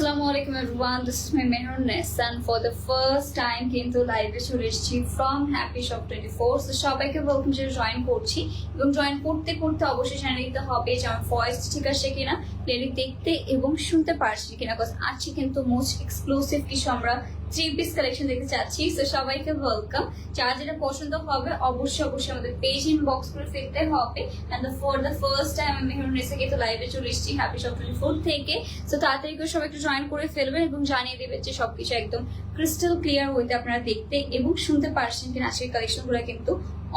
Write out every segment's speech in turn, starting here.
আসসালামু আলাইকুম everyone this is my Mehrun Nesa for the first time কিন্তু লাইভে চলে এসেছি from Happy Shop twenty four তো সবাইকে ওয়েলকাম যে জয়েন করছি এবং জয়েন করতে করতে অবশ্যই জানিয়ে দিতে হবে যে আমার ভয়েস ঠিক আছে কিনা। ক্লিয়ারলি দেখতে এবং শুনতে পারছি কিনা বিকজ আজকে কিন্তু মোস্ট এক্সক্লুসিভ কিছু আমরা থ্রি পিস কালেকশন দেখতে চাচ্ছি। তো সবাইকে ওয়েলকাম যার যেটা পছন্দ হবে, অবশ্যই অবশ্যই আমাদের পেজ ইনবক্স করে ফেলতে হবে। And for the first time আমি মেহরুন নেসা কিন্তু লাইভে চলে এসেছি হ্যাপি শপ ফোর থেকে। তো তাড়াতাড়ি করে সবাই একটু জয়েন করে ফেলবেন এবং জানিয়ে দেবেন যে সবকিছু একদম ক্রিস্টাল ক্লিয়ার হইতে আপনারা দেখতে এবং শুনতে পারছেন কিনা আজকের কালেকশনগুলো কিন্তু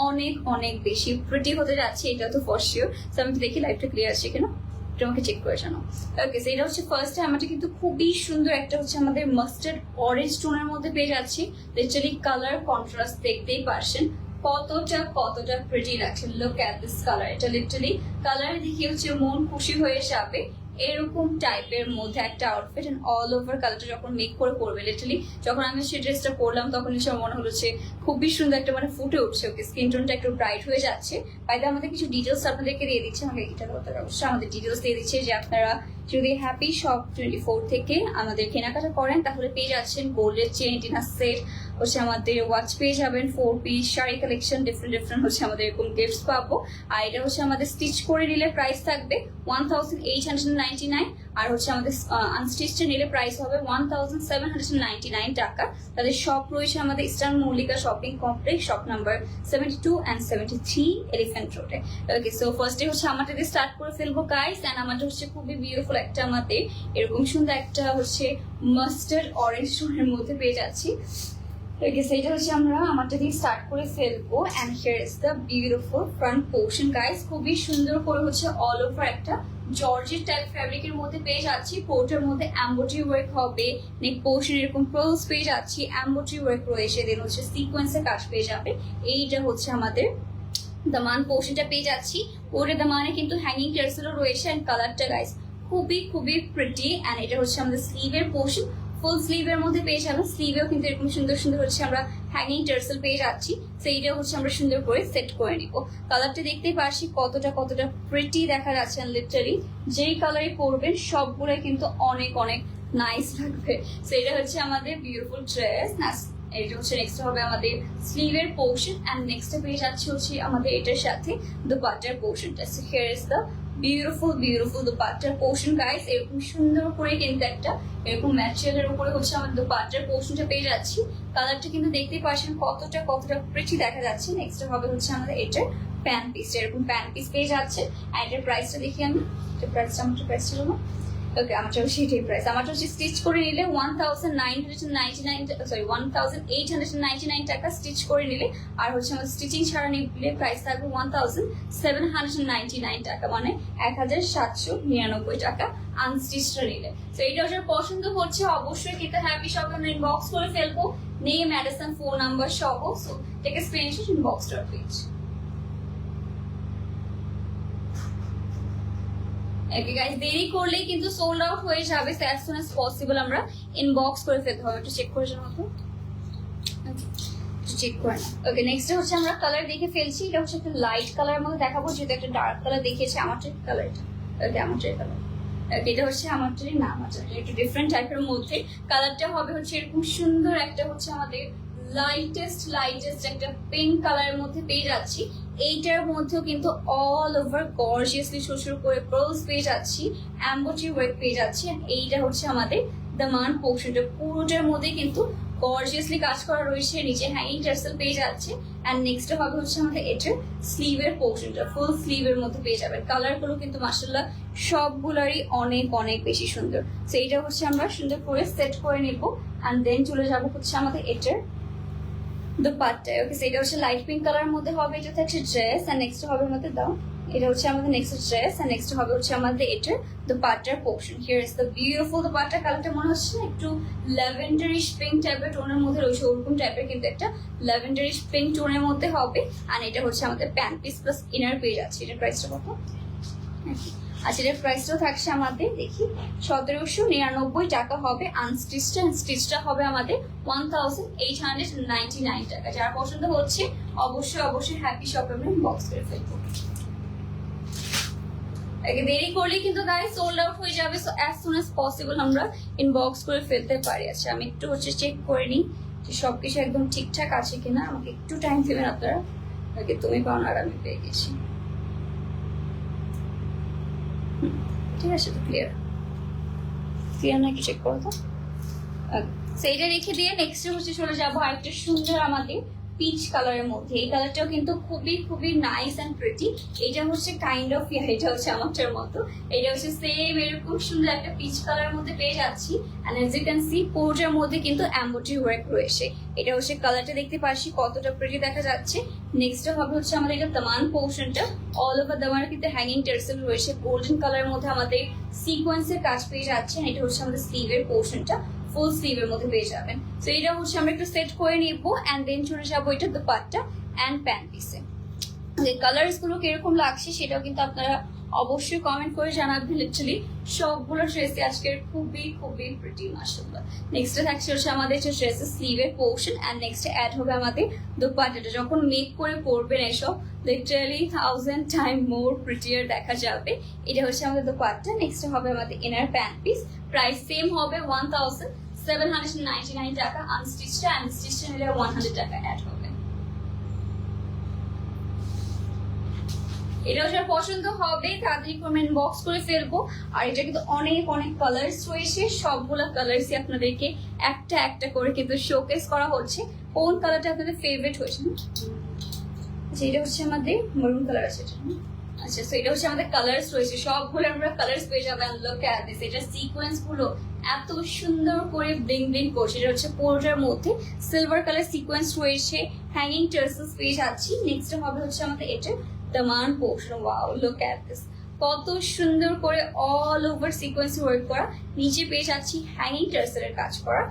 অনেক অনেক বেশি প্রিটি হতে যাচ্ছে এটা তো ফর শিওর তো আমি দেখি লাইভটা ক্লিয়ার আছে কিনা। একটু আমাকে চেক করে জানো ওকে সো এটা হচ্ছে ফার্স্ট আমাদের কিন্তু খুবই সুন্দর একটা হচ্ছে আমাদের মাস্টার্ড অরেঞ্জ টোনের মধ্যে পেয়ে যাচ্ছি। লিটারালি কালার কন্ট্রাস্ট দেখতেই পারছেন। কতটা কতটা প্রিটি লাগছে। লুক অ্যাট দিস কালার এটা লিটারালি কালার দেখে হচ্ছে মন খুশি হয়ে যাবে। এরকম টাইপের মধ্যে একটা আউটফিট অল ওভার কালারটা যখন মেক করে পরবে লিটারলি যখন আমি সেই ড্রেসটা পরলাম, তখন এসে মনে হলো যে খুবই সুন্দর একটা মানে ফুটে উঠছে ওকে স্কিন টোনটা একটু ব্রাইট হয়ে যাচ্ছে। বাইরে আমাদের কিছু ডিটেলস আপনাদেরকে দিয়ে দিচ্ছে, আমাকে এটা করতে অবশ্যই আমাদের ডিটেলস দিয়ে দিচ্ছে, যে আপনারা যদি হ্যাপি শপ টোয়েন্টি ফোর থেকে আমাদের কেনাকাটা করেন, তাহলে পেয়ে যাচ্ছেন গোল্ডের চেন ডিনার সেট হচ্ছে আমাদের ওয়াচ পেয়ে যাবেন four piece sari collection different different হচ্ছে আমাদের এরকম গিফটস পাবো। আর এটা হচ্ছে আমাদের স্টিচ করে নিলে প্রাইস থাকবে one thousand eight hundred ninety nine আর হচ্ছে আমাদের আনস্টিচটা নিলে প্রাইস হবে one thousand seven hundred ninety nine টাকা। তাদের শপ রয়েছে আমাদের Eastern Mallika shopping complex shop number seventy two and seventy three Elephant রোডে ওকে সো ফার্স্টে হচ্ছে আমারটা দিয়ে স্টার্ট করে ফেলব গাইস অ্যান্ড আমারটা হচ্ছে খুবই বিউটিফুল একটা আমাদের, এরকম সুন্দর একটা হচ্ছে মাস্টার্ড অরেঞ্জ টোনের মধ্যে পেয়ে যাচ্ছি। সেইটা হচ্ছে আমরা আমারটা দিয়ে স্টার্ট করে ফেলব and here is the beautiful front portion guys খুবই সুন্দর করে হচ্ছে অল ওভার একটা জর্জের টাইপ ফ্যাব্রিকের মধ্যে পেয়ে যাচ্ছি। পোর্টের মধ্যে অ্যাম্বোট্রি ওয়ার্ক হবে। নেক পোর্শন এরকম পার্লস পেয়ে যাচ্ছি। অ্যাম্বোট্রি ওয়ার্ক রয়েছে। দেন হচ্ছে সিকোয়েন্সের কাজ পেয়ে যাবে। এইটা হচ্ছে আমাদের দামান পোর্শনটা পেয়ে যাচ্ছি। ওরে দামানে কিন্তু হ্যাঙ্গিং টেরসেলও রয়েছে। অ্যান্ড কালারটা গাইস খুবই খুবই প্রিটি অ্যান্ড এটা হচ্ছে আমাদের স্লিভের পোর্শন ফুল স্লিভের মধ্যে পেয়ে যাবেন স্লিভেও কিন্তু এরকম সুন্দর সুন্দর হচ্ছে আমরা হ্যাঙ্গিং টার্সেল পেয়ে যাচ্ছি। এইটাও হচ্ছে আমরা সুন্দর করে সেট করে নিব। কালারটা দেখতেই পারছি কতটা কতটা প্রিটি দেখা যাচ্ছে লিটারি যেই কালারই পরবেন সবগুলোই কিন্তু অনেক অনেক নাইস লাগবে। এটা হচ্ছে আমাদের বিউটিফুল ড্রেস এটা হচ্ছে নেক্সট হবে আমাদের স্লিভের পোর্শন অ্যান্ড নেক্সট পেয়ে যাচ্ছে হচ্ছে আমাদের এটার সাথে দুপাট্টার পোর্শনটা so here is the beautiful beautiful দুপাট্টার portion guys এরকম সুন্দর করে কিন্তু একটা এরকম ম্যাটেরিয়ালের উপরে হচ্ছে আমার দুপাট্টার পোর্শনটা পেয়ে যাচ্ছি। কালারটা কিন্তু দেখতে পাচ্ছেন কতটা কতটা প্রিটি দেখা যাচ্ছে। নেক্সট হবে হচ্ছে আমাদের এটার প্যান পিস এরকম প্যান পিস পেয়ে যাচ্ছে। আর এটার প্রাইসটা দেখি আমি। এটার প্রাইসটা আমার প্রাইস ওকে আমারটা সেটাই প্রাইস আমারটা হচ্ছে স্টিচ করে নিলে one thousand nine hundred ninety nine sorry one thousand eight hundred ninety nine টাকা স্টিচ করে নিলে, আর হচ্ছে আমার স্টিচিং ছাড়া নিলে প্রাইস থাকবে one thousand seven hundred ninety nine টাকা মানে এক হাজার সাতশো নিরানব্বই টাকা আনস্টিচটা নিলে। তো এইটা হচ্ছে পছন্দ হচ্ছে, অবশ্যই কিন্তু হ্যাপি শপ আমরা ইনবক্স করে ফেলব। নেম অ্যাড্রেস ফোন নাম্বার সহ। So take screenshot inbox dot page okay guys দেরি করলে কিন্তু সোল্ড আউট হয়ে যাবে। অ্যাজ সুন অ্যাজ পসিবল আমরা ইনবক্স করে ফেলতে হবে। একটু চেক করে জানো তো চেক করে ওকে নেক্সট হচ্ছে আমরা কালার দেখে ফেলছি। এটা হচ্ছে একটা লাইট কালার মধ্যে দেখাবো যেহেতু একটা ডার্ক কালার দেখিয়েছে কালার এটা ওকে কালার এটা হচ্ছে আমারটারই না আমারটা একটু ডিফারেন্ট টাইপের মধ্যে। কালারটা হবে হচ্ছে এরকম সুন্দর একটা হচ্ছে আমাদের লাইটেস্ট লাইটেস্ট একটা পিঙ্ক কালারের মধ্যে পেয়ে যাচ্ছি। এইটার মধ্যেও কিন্তু অল ওভার গর্জিয়াসলি ছোট করে পার্লস পেয়ে যাচ্ছি অ্যাম্বোট্রি ওয়ার্ক পেয়ে যাচ্ছি এইটা হচ্ছে আমাদের দ্য মান পোর্শনটা পুরোটার মধ্যে কিন্তু গর্জিয়াসলি কাজ করা রয়েছে, নিচে হ্যাঙ্গিং টার্সেল পেয়ে যাচ্ছে অ্যান্ড নেক্সট হবে হচ্ছে আমাদের এটার স্লিভের পোর্শনটা ফুল স্লিভের মধ্যে পেয়ে যাবেন কালারগুলো কিন্তু মার্শাল্লাহ সবগুলারই অনেক অনেক বেশি সুন্দর। তো এইটা হচ্ছে আমরা সুন্দর করে সেট করে নেব অ্যান্ড দেন চলে যাব হচ্ছে আমাদের এটার দুপাট্টায় ওকে সেটা হচ্ছে লাইট পিঙ্ক কালার মধ্যে হবে, এটা থাকছে ড্রেস আর নেক্সট হবে আমাদের দাও, এটা হচ্ছে আমাদের নেক্সট ড্রেস আর নেক্সট হবে হচ্ছে আমাদের এটার দুপাট্টার portion here is the beautiful dupatta কালারটা মনে হচ্ছে না, একটু ল্যাভেন্ডারিশ পিঙ্ক টাইপের টোনের মধ্যে রয়েছে, ওরকম টাইপের কিন্তু একটা ল্যাভেন্ডারিশ পিঙ্ক টোনের মধ্যে হবে আর এটা হচ্ছে আমাদের প্যান্ট পিস প্লাস ইনার পেয়ে যাচ্ছে, এটার প্রাইসটা কত? আচ্ছা এটার প্রাইসটাও থাকছে আমাদের, দেখি, সতেরোশো নিরানব্বই টাকা হবে আনস্টিচটা স্টিচটা হবে আমাদের one thousand eight hundred ninety nine টাকা। যার পছন্দ হচ্ছে, অবশ্যই অবশ্যই হ্যাপি শপে আমরা বক্স করে ফেলব। দেরি করলে কিন্তু গায়ে সোল্ড আউট হয়ে যাবে so as soon as possible আমরা ইনবক্স করে ফেলতে পারি। আচ্ছা আমি একটু হচ্ছে চেক করে নিই যে সব কিছু একদম ঠিকঠাক আছে কিনা। আমাকে একটু টাইম দেবেন আপনারা। তুমি পাও আর আমি পেয়ে গেছি। ঠিক আছে, তো ক্লিয়ার ক্লিয়ার নাকি চেক করো তো? সেইটা রেখে দিয়ে নেক্সট হচ্ছে চলে যাব আরেকটা সুন্দর আমাদের পিচ কালারের মধ্যে। এই কালারটাও কিন্তু খুবই খুবই নাইস অ্যান্ড প্রিটি এটা হচ্ছে কাইন্ড অফ এটা হচ্ছে আমারটার মতো। এটা হচ্ছে সেম এরকম সুন্দর একটা পিচ কালারের মধ্যে পেয়ে যাচ্ছি। And as you can see পোর্টের মধ্যে কিন্তু অ্যাম্বোটি ওয়ার্ক রয়েছে। এটা হচ্ছে কালারটা দেখতে পাচ্ছি, কতটা প্রিটি দেখা যাচ্ছে। নেক্সট হবে হচ্ছে আমাদের এটা দামান পোর্শনটা অল ওভার দামানের কিন্তু হ্যাঙ্গিং টার্সেল রয়েছে। গোল্ডেন কালারের মধ্যে আমাদের সিকোয়েন্সের কাজ পেয়ে যাচ্ছে এটা হচ্ছে আমাদের স্লিভের পোর্শনটা ফুল স্লিভের মধ্যে পেয়ে যাবেন। তো এটা হচ্ছে আমরা একটু সেট করে নিবো অ্যান্ড দেন চলে যাব এটা দুপাট্টা অ্যান্ড প্যান্ট পিসে যে কালার্সগুলো কীরকম লাগছে সেটাও কিন্তু আপনারা অবশ্যই কমেন্ট করে জানাবেন লিটারালি সবগুলো ড্রেসই আজকের খুবই খুবই প্রিটি মাসাল্লাহ নেক্সটে থাকছে হচ্ছে আমাদের যে ড্রেসের স্লিভের পোর্শন অ্যান্ড নেক্সটে অ্যাড হবে আমাদের দুপাট্টাটা। যখন মেক করে পরবেন এসব literally thousand time more prettier দেখা যাবে। এটা হচ্ছে আমাদের দুপাট্টা। নেক্সট হবে আমাদের inner pant piece price same হবে one thousand seven hundred ninety nine টাকা আনস্টিচটা আনস্টিচটা নিলে ওয়ান হান্ড্রেড টাকা অ্যাড হবে। এটাও যার পছন্দ হবে তাড়াতাড়ি কমেন্ট বক্স করে ফেলব। আর এটা কিন্তু অনেক অনেক কালার্স রয়েছে, সবগুলো কালার্সই আপনাদেরকে একটা একটা করে কিন্তু শোকেস করা হচ্ছে। কোন কালারটা আপনাদের ফেভারিট হয়েছে? আচ্ছা এটা হচ্ছে আমাদের মরুন কালার আছে আচ্ছা তো এটা হচ্ছে আমাদের কালার্স রয়েছে, সবগুলো আমরা কালার্স পেয়ে যাবেন লোক অ্যাট দিস এটা সিকোয়েন্সগুলো। এত সুন্দর করে ব্লিং ব্লিং করছে। এটা হচ্ছে পোর্টার মধ্যে সিলভার কালার সিকোয়েন্স রয়েছে হ্যাঙ্গিং টার্সেলস পেয়ে যাচ্ছি। নেক্সট হবে হচ্ছে আমাদের এটা daman portion wow look at this কত সুন্দর করে অল ওভার সিকোয়েন্স ওয়ার্ক করা। নিচে পেয়ে যাচ্ছি হ্যাঙ্গিং টার্সেলের কাজ করা।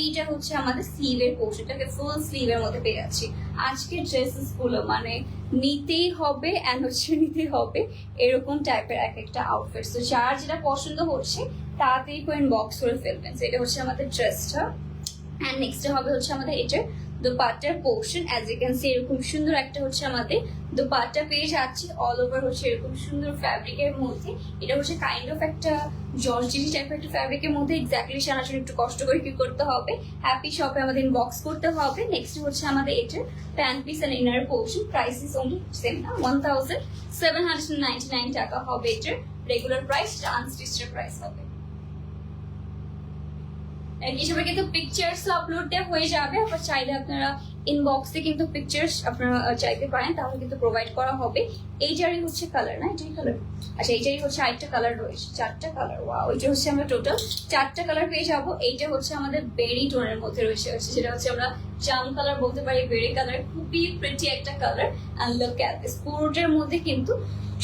এইটা হচ্ছে আমাদের স্লিভের পোর্শনটাকে ফুল স্লিভের মধ্যে পেয়ে যাচ্ছি। আজকের ড্রেসেসগুলো মানে নিতেই হবে অ্যান্ড হচ্ছে নিতেই হবে। এরকম টাইপের এক একটা আউটফিট তো যার যেটা পছন্দ হচ্ছে তাড়াতাড়ি করে বক্স করে ফেলবেন এটা হচ্ছে আমাদের ড্রেসটা অ্যান্ড নেক্সট হবে হচ্ছে আমাদের এটার দোপাট্টার portion as you can see এরকম সুন্দর একটা হচ্ছে আমাদের দোপাট্টা পেয়ে যাচ্ছি। অল ওভার হচ্ছে এরকম সুন্দর ফ্যাব্রিকের মধ্যে। এটা হচ্ছে কাইন্ড অফ একটা জর্জিটি টাইপের একটা ফ্যাব্রিকের মধ্যে। এক্স্যাক্টলি সারার জন্য একটু কষ্ট করে কি করতে হবে? হ্যাপি শপে আমাদের বক্স করতে হবে। নেক্সট হচ্ছে আমাদের এটার pant piece and inner portion price is only same না? One thousand seven hundred ninety nine টাকা হবে এটার রেগুলার প্রাইস আনস্টিচের প্রাইস হবে। হিসেবে কিন্তু পিকচার্স আপলোড দেওয়া হয়ে যাবে আবার চাইলে আপনারা ইনবক্সে কিন্তু পিকচার্স আপনারা চাইতে পারেন, তাহলে কিন্তু প্রোভাইড করা হবে। এইটারই হচ্ছে কালার না? এটাই কালার আচ্ছা এইটারই হচ্ছে আরেকটা কালার রয়েছে। চারটা কালার ওয়া ওইটা হচ্ছে আমরা টোটাল চারটা কালার পেয়ে যাব। এইটা হচ্ছে আমাদের বেরি টোনের মধ্যে রয়েছে। হচ্ছে যেটা হচ্ছে আমরা জাম কালার বলতে পারি বেরি কালার খুবই প্রিটি একটা colour and look at this পুরোটার মধ্যে কিন্তু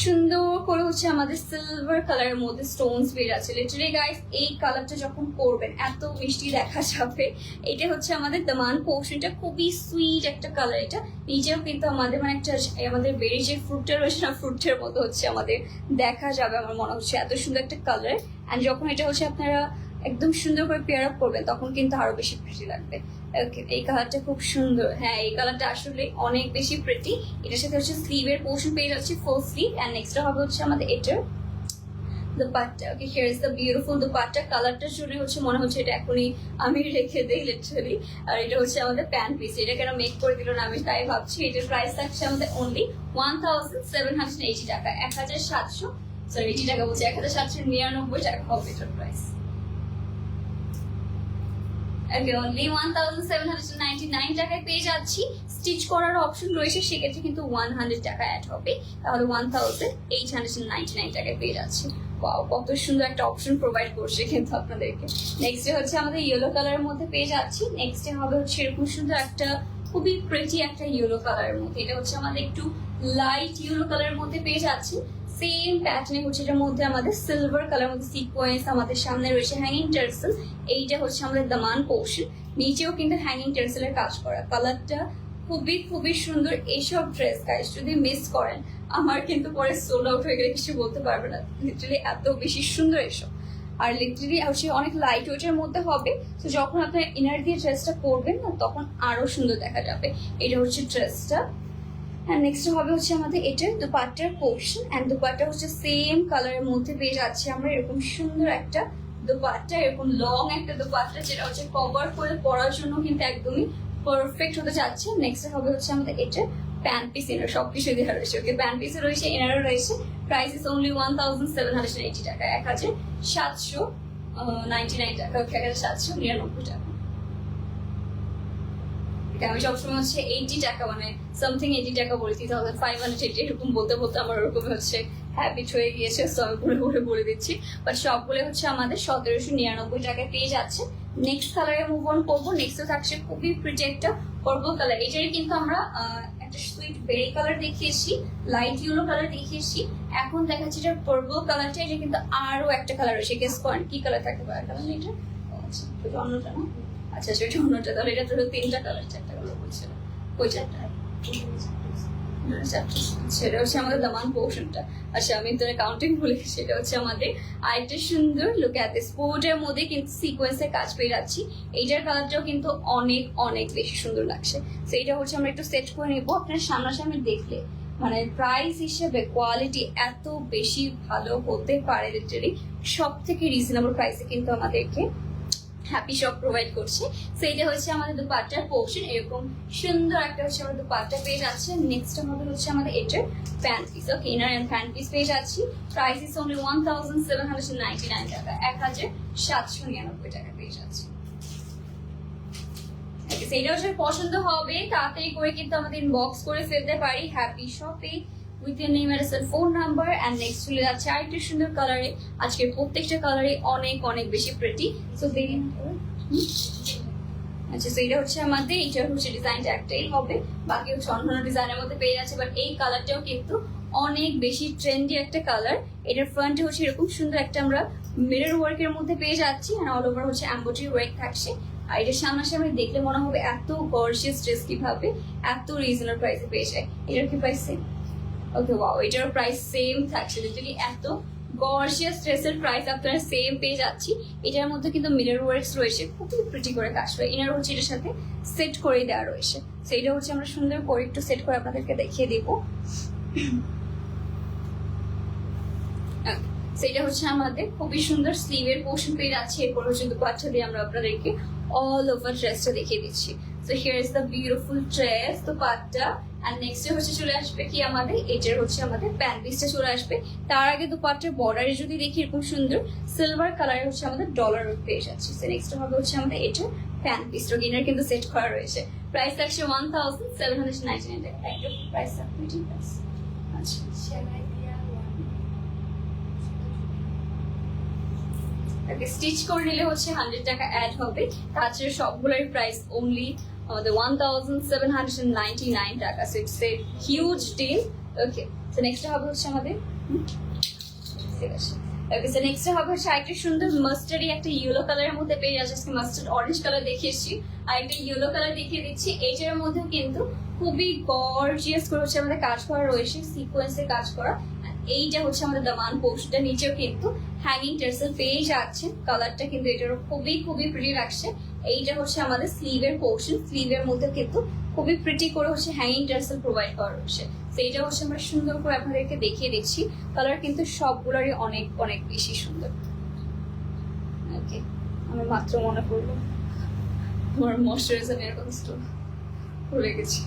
সুন্দর করে হচ্ছে আমাদের সিলভার কালারের মধ্যে স্টোনস বের আছে। লিটারি গাইস এই কালারটা যখন করবেন, এত মিষ্টি দেখা যাবে। এটা হচ্ছে আমাদের দামান পোর্শনটা খুবই সুইট একটা কালার এটা। নিচেও কিন্তু আমাদের মানে একটা আমাদের বেরি যে ফ্রুটটা রয়েছে না ফ্রুটের মতো হচ্ছে আমাদের দেখা যাবে আমার মনে হচ্ছে এত সুন্দর একটা কালার অ্যান্ড যখন এটা হচ্ছে আপনারা একদম সুন্দর করে পেয়ার আপ করবেন, তখন কিন্তু আরও বেশি প্রিটি লাগবে। এই কালারটা খুব সুন্দর। হ্যাঁ এই কালারটা আসলে অনেক বেশি প্রিটি এটার সাথে হচ্ছে স্লিভের পোর্শন পেয়ে যাচ্ছে ফুল স্লিভ অ্যান্ড নেক্সট হবে হচ্ছে আমাদের এটার dupatta okay here is the beautiful dupatta কালারটার জন্য হচ্ছে মনে হচ্ছে এটা এখনই আমি রেখে দিই লিটারালি আর এটা হচ্ছে আমাদের প্যান্ট পিস এটা কেন মেক করে দিল না আমি তাই ভাবছি, এটার প্রাইস থাকছে আমাদের only one thousand seven hundred eighty টাকা, এক হাজার সাতশো সরি এইটি টাকা বলছি, এক হাজার সাতশো নিরানব্বই টাকা হবে এটার price okay only one thousand seven hundred ninety nine টাকায় পেয়ে যাচ্ছি স্টিচ করার অপশন রয়েছে, সেক্ষেত্রে কিন্তু ওয়ান হান্ড্রেড টাকা অ্যাড হবে, তাহলে one thousand eight hundred ninety nine টাকায় পেয়ে যাচ্ছি। কত সুন্দর একটা অপশন প্রোভাইড করছে কিন্তু আপনাদেরকে। নেক্সটে হচ্ছে আমাদের ইয়েলো কালারের মধ্যে পেয়ে যাচ্ছি। নেক্সটে হবে হচ্ছে এরকম সুন্দর একটা, খুবই প্রেটি একটা ইয়েলো কালারের মধ্যে। এটা হচ্ছে আমাদের একটু লাইট ইয়েলো কালারের মধ্যে পেয়ে যাচ্ছি। সেম প্যাটার্নে হচ্ছে এটার মধ্যে আমাদের সিলভার কালার মধ্যে সিকোয়েন্স আমাদের সামনে রয়েছে হ্যাঙ্গিং টার্সেল এইটা হচ্ছে আমাদের দামান পোর্শন নিচেও কিন্তু হ্যাঙ্গিং টার্সেলের কাজ করা। কালারটা খুবই খুবই সুন্দর। এইসব ড্রেস গাইস যদি মিস করেন আমার কিন্তু পরে সোল্ড আউট হয়ে গেলে কিছু বলতে পারবে না। লিটারালি এত বেশি সুন্দর এসব আর লিটারালি হচ্ছে অনেক লাইট ওয়েটের মধ্যে হবে। তো যখন আপনার ইনার দিয়ে ড্রেসটা পরবেন না, তখন আরও সুন্দর দেখা যাবে। এটা হচ্ছে ড্রেসটা হ্যাঁ নেক্সট হবে হচ্ছে আমাদের এটার দুপাট্টার পোর্শন অ্যান্ড দুপাট্টা হচ্ছে সেম কালারের মধ্যে পেয়ে যাচ্ছি আমরা। এরকম সুন্দর একটা দুপাট্টা, এরকম লং একটা দুপাট্টা, যেটা হচ্ছে কভার করে পরার জন্য কিন্তু একদমই পারফেক্ট হতে যাচ্ছে। নেক্সট হবে হচ্ছে আমাদের এটা প্যান্ট পিস এনার সব কিছু দেওয়া রয়েছে। ওকে প্যান্ট পিসে রয়েছে, এনারও রয়েছে। Price is only one thousand seven hundred eighty টাকা। এক হাজার সাতশো নাইনটি নাইন টাকা। ওকে এক হাজার সাতশো নিরানব্বই টাকা। আমি সবসময় হচ্ছে এইটি টাকা মানে সামথিং এইটি টাকা বলেছি থাউজেন্ড ফাইভ হান্ড্রেড এইটি এরকম বলতে বলতে আমার ওরকম হচ্ছে হ্যাবিট হয়ে গিয়েছে সো আমি পরে বলে দিচ্ছি। বাট সবগুলো হচ্ছে আমাদের সতেরোশো নিরানব্বই টাকায় পেয়ে যাচ্ছে। নেক্সট কালারে মুভ অন করব। নেক্সট থাকছে খুবই প্রিটি একটা পার্পল কালার এটারই কিন্তু আমরা সুইট বেরি কালার দেখিয়েছি লাইট ইয়েলো কালার দেখিয়েছি এখন দেখাচ্ছি এটা পার্পল কালারটা এটা কিন্তু আরও একটা কালার রয়েছে। গেস করেন কি কালার থাকতে পারে? কালার এটা? আচ্ছা অন্যটা না? আচ্ছা সেটা অন্যটা, তাহলে এটা তো তিনটা কালার চারটা কালার বলছিল ওই চারটা সেটা হচ্ছে আমাদের দামান পোর্শনটা আচ্ছা আমি তো কাউন্টিং ভুলে সেটা হচ্ছে আমাদের আরেকটা সুন্দর লুক অ্যাট স্পোর্টের মধ্যে কিন্তু সিকোয়েন্সের কাজ পেয়ে যাচ্ছি। এইটার কালারটাও কিন্তু অনেক অনেক বেশি সুন্দর লাগছে। তো এইটা হচ্ছে আমরা একটু সেট করে নিবো। আপনার সামনাসামনি দেখলে মানে প্রাইস হিসেবে কোয়ালিটি এত বেশি ভালো হতে পারে লিটারি সব থেকে রিজনেবল প্রাইসে কিন্তু আমাদেরকে হ্যাপি শপ প্রোভাইড করছে। সো এটা হচ্ছে আমাদের দুপাট্টার পোর্শন এরকম সুন্দর একটা হচ্ছে আমাদের দুপাট্টা পেয়ে যাচ্ছে। নেক্সট আমাদের হচ্ছে আমাদের এটার pant piece okay inner and pant piece পেয়ে যাচ্ছি। Price is only one thousand seven hundred ninety nine টাকা। এক হাজার সাতশো নিরানব্বই টাকা পেয়ে যাচ্ছে। এটা হচ্ছে পছন্দ হবে। তাড়াতাড়ি করে কিন্তু আমাদের ইনবক্স করে ফেলতে পারি। হ্যাপি শপে with your name address phone number and next চলে যাচ্ছে আরেকটু সুন্দর কালারে আজকের প্রত্যেকটা কালারে অনেক অনেক বেশি প্রেটি সো দেরি আচ্ছা তো এটা হচ্ছে আমাদের, এটা হচ্ছে ডিজাইনটা একটাই হবে। বাকি হচ্ছে অন্যান্য ডিজাইনের মধ্যে পেয়ে যাচ্ছে বাট এই কালারটাও কিন্তু অনেক বেশি ট্রেন্ডি একটা কালার এটার ফ্রন্টে হচ্ছে এরকম সুন্দর একটা আমরা মিরর ওয়ার্কের মধ্যে পেয়ে যাচ্ছি আর অল ওভার হচ্ছে অ্যাম্বোটারি ওয়ার্ক থাকছে। আর এটা সামনাসামনি দেখলে মনে হবে এত গর্জিয়াস ড্রেস কীভাবে, এত রিজনেবল প্রাইসে পেয়ে যায়। এটার কি প্রাইস ওকে ওয়াও এটার প্রাইস সেম থাকছে। লিটারালি এত গর্জিয়াস ড্রেসের প্রাইস আপনারা সেম পেয়ে যাচ্ছি। এটার মধ্যে কিন্তু মিরর ওয়ার্কস রয়েছে। খুবই প্রিটি করে কাজ করে। এনার হচ্ছে এটার সাথে সেট করে দেওয়া রয়েছে। সেইটা হচ্ছে আমরা সুন্দর করে একটু সেট করে আপনাদেরকে দেখিয়ে দেবো। সেটা হচ্ছে আমাদের খুবই সুন্দর স্লিভের পোর্শন পেয়ে যাচ্ছে। এরপর হচ্ছে দুপাট্টা দিয়ে আমরা আপনাদেরকে অল ওভার ড্রেসটা দেখিয়ে দিচ্ছি। So here is the beautiful dress dupatta. R next হচ্ছে চলে আসবে কি আমাদের? এটার হচ্ছে আমাদের প্যান্ট পিসটা চলে আসবে। তার আগে দুপাট্টার বর্ডারে যদি দেখি এরকম সুন্দর সিলভার কালারের হচ্ছে আমাদের ডলার পেয়ে যাচ্ছে। সো নেক্সট হবে হচ্ছে আমাদের এটার প্যান্ট পিসটা গিনার কিন্তু সেট করা রয়েছে। প্রাইস থাকছে one thousand seven hundred ninety nine price stitch করে নিলে হচ্ছে হান্ড্রেড টাকা অ্যাড হবে। তাছাড়া সবগুলোর price only seven hundred ninety nine টাকা। So it's a huge deal okay তো নেক্সট হবে হচ্ছে আমাদের? ওকে সো নেক্সট হবে হচ্ছে আরেকটা সুন্দর মাস্টারি একটা ইয়েলো কালারের মধ্যে পেয়ে যাচ্ছে। আজকে মাস্টার্ড অরেঞ্জ কালার দেখিয়েছি আর একটা ইয়েলো কালার দেখিয়ে দিচ্ছি। এইটার মধ্যে কিন্তু খুবই গর্জিয়াস করে হচ্ছে আমাদের কাজ করা রয়েছে সিকোয়েন্সের কাজ করা। এইটা হচ্ছে আমাদের দামান পোস্টটা নিচেও কিন্তু হ্যাঙ্গিং টেসেল পেয়ে যাচ্ছে। কালারটা কিন্তু এটারও খুবই খুবই প্রিয় লাগছে। এইটা হচ্ছে আমাদের স্লিভের পোর্শন স্লিভের মধ্যে কিন্তু খুবই প্রিটি করে হচ্ছে হ্যাঙ্গিং টেসেল প্রোভাইড করা হচ্ছে তো এইটা হচ্ছে আমরা সুন্দর করে আপনাদেরকে দেখিয়ে দিচ্ছি। কালার কিন্তু সবগুলোরই অনেক অনেক বেশি সুন্দর। ওকে আমার মাত্র মনে পড়ল। আমার ময়শ্চারাইজার এরকম স্টোর ভুলে গেছি।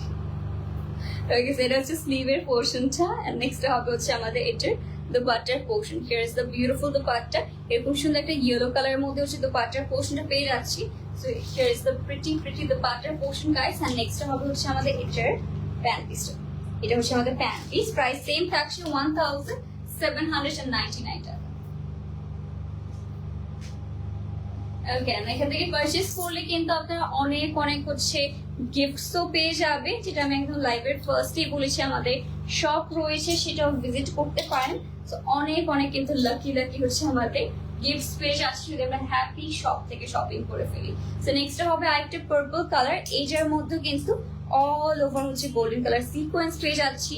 ওকে এটা হচ্ছে স্লিভের পোর্শনটা নেক্সট হবে হচ্ছে আমাদের এটার দুপাট্টার portion here is the beautiful dupatta. এরকম সুন্দর একটা ইয়েলো কালারের মধ্যে হচ্ছে দুপাট্টার পোর্শনটা পেয়ে যাচ্ছি। So here is the pretty এটা হচ্ছে আমাদের প্যান্ট পিস প্রাইস সেম থাকছে এখান থেকে পারচেস করলে কিন্তু আপনারা অনেক অনেক হচ্ছে গিফটসও পেয়ে যাবে যেটা আমি একদম লাইভের ফার্স্টেই বলেছি, আমাদের শপ রয়েছে, সেটাও ভিজিট করতে পারেন। অনেক অনেক কিন্তু লাকি লাকি হচ্ছে আমাদের গিফটস পেয়ে যাচ্ছে, যদি আমরা হ্যাপি শপ থেকে শপিং করে ফেলি। সো নেক্সট হবে আরেকটা পার্পল কালার এইটার মধ্যে কিন্তু অল ওভার হচ্ছে গোল্ডেন কালার সিকোয়েন্স পেয়ে যাচ্ছি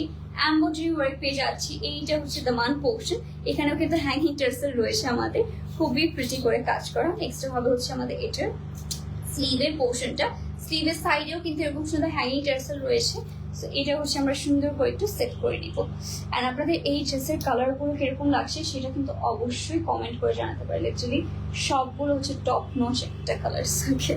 এম্বোডারি ওয়ার্ক পেয়ে যাচ্ছি। এইটা হচ্ছে দ্য মান পোর্শন এখানেও কিন্তু হ্যাঙ্গিং টার্সেল রয়েছে আমাদের। খুবই প্রিটি করে কাজ করা। নেক্সট হবে হচ্ছে আমাদের এটার স্লিভের পোর্শনটা স্লিভের সাইডেও কিন্তু এরকম সুন্দর হ্যাঙ্গিং টার্সেল রয়েছে। তো এটা হচ্ছে আমরা সুন্দর করে একটু সেট করে নিব। অ্যান্ড আপনাদের এই ড্রেসের কালারগুলো কীরকম লাগছে সেটা কিন্তু অবশ্যই কমেন্ট করে জানাতে পারেন। অ্যাকচুয়ালি সবগুলো হচ্ছে টপ নচ একটা কালার ওকে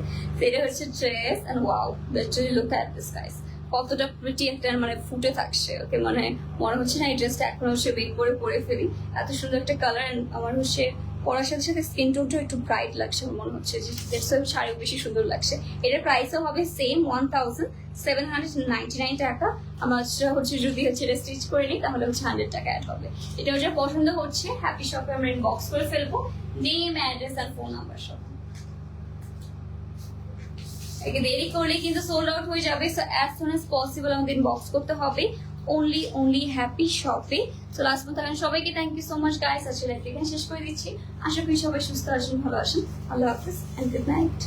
এটা হচ্ছে dress and wow literally look at this guys কতটা প্রিটি একটা মানে ফুটে থাকছে। ওকে মানে মনে হচ্ছে না এই ড্রেসটা এখন হচ্ছে বের করে পরে ফেলি। এত সুন্দর একটা কালার আমার হচ্ছে পরার সাথে সাথে স্কিন টোনটাও একটু ব্রাইট লাগছে মনে হচ্ছে যে দ্যাটস শাড়িও বেশি সুন্দর লাগছে। এটার প্রাইসও হবে same one thousand seven hundred ninety nine টাকা। আমার হচ্ছে যদি হচ্ছে এটা স্টিচ করে নিই, তাহলে হচ্ছে হান্ড্রেড টাকা অ্যাড হবে। এটা পছন্দ হচ্ছে হ্যাপি শপে আমরা বক্স করে ফেলব। নেম অ্যাড্রেস আর ফোন নাম্বার সব। দেরি করলে কিন্তু সোল্ড আউট হয়ে যাবে। So as soon as possible আমাদের বক্স করতে হবে। অনলি অনলি হ্যাপি শপে তো লাস্ট মতো সবাইকে thank you so much guys আজকে লাইফ এখানে শেষ করে দিচ্ছি। আশা করি সবাই সুস্থ আছেন, ভালো আছেন। আল্লাহ হাফিজ অ্যান্ড গুড নাইট